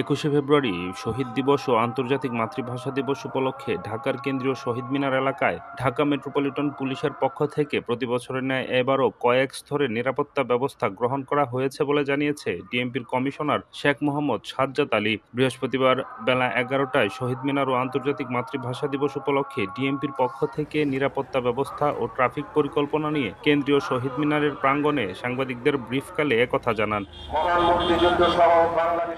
একুশে ফেব্রুয়ারি শহীদ দিবস ও আন্তর্জাতিক মাতৃভাষা দিবস উপলক্ষে ঢাকার কেন্দ্রীয় শহীদ মিনার এলাকায় ঢাকা মেট্রোপলিটন পুলিশের পক্ষ থেকে প্রতি বছরের ন্যায় এবারও কয়েক স্তরে নিরাপত্তা ব্যবস্থা গ্রহণ করা হয়েছে বলে জানিয়েছে ডিএমপির কমিশনার শেখ মোহাম্মদ সাজ্জাদ আলী। বৃহস্পতিবার বেলা এগারোটায় শহীদ মিনার ও আন্তর্জাতিক মাতৃভাষা দিবস উপলক্ষে ডিএমপির পক্ষ থেকে নিরাপত্তা ব্যবস্থা ও ট্রাফিক পরিকল্পনা নিয়ে কেন্দ্রীয় শহীদ মিনারের প্রাঙ্গণে সাংবাদিকদের ব্রিফকালে একথা জানান।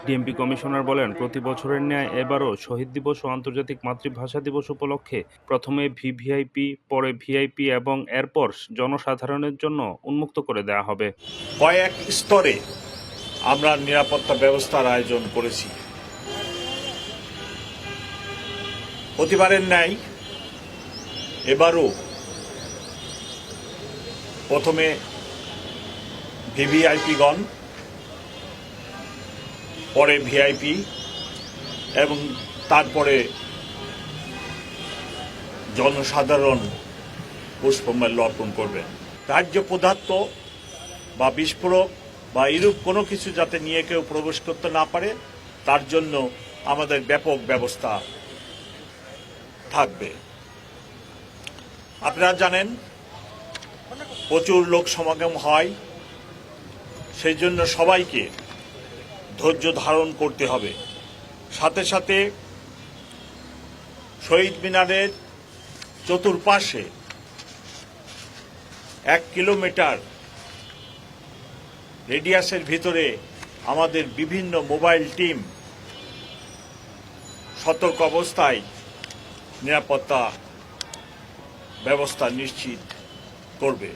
ডিএমপি ডিএমপি কমিশনার বলেন, প্রতি বছরের ন্যায় এবারও শহীদ দিবস ও আন্তর্জাতিক মাতৃভাষা দিবস উপলক্ষে প্রথমে ভিভিআইপি, পরে ভিআইপি এবং এরপর জনসাধারণের জন্য উন্মুক্ত করে দেওয়া হবে। কয়েক স্তরে আমরা নিরাপত্তা ব্যবস্থার আয়োজন করেছি। প্রতিবারের ন্যায় এবারও প্রথমে ভিভিআইপিগণ পরে ভিআইপি এবং তারপরে জনসাধারণ পুষ্পমাল্য অর্পণ করবেন রাজ্য পদার্থ বা বিস্ফোরক বা এরূপ কোনো কিছু যাতে নিয়ে কেউ প্রবেশ করতে না পারে, তার জন্য আমাদের ব্যাপক ব্যবস্থা থাকবে। আপনারা জানেন, প্রচুর লোক সমাগম হয়, সেই জন্য সবাইকে ধৈর্য ধারণ করতে হবে। সাথে সাথে শহীদ মিনারের চতুর্পাশে এক কিলোমিটার রেডিয়াসের ভিতরে আমাদের বিভিন্ন মোবাইল টিম সতর্ক অবস্থায় নিরাপত্তা ব্যবস্থা নিশ্চিত করবে।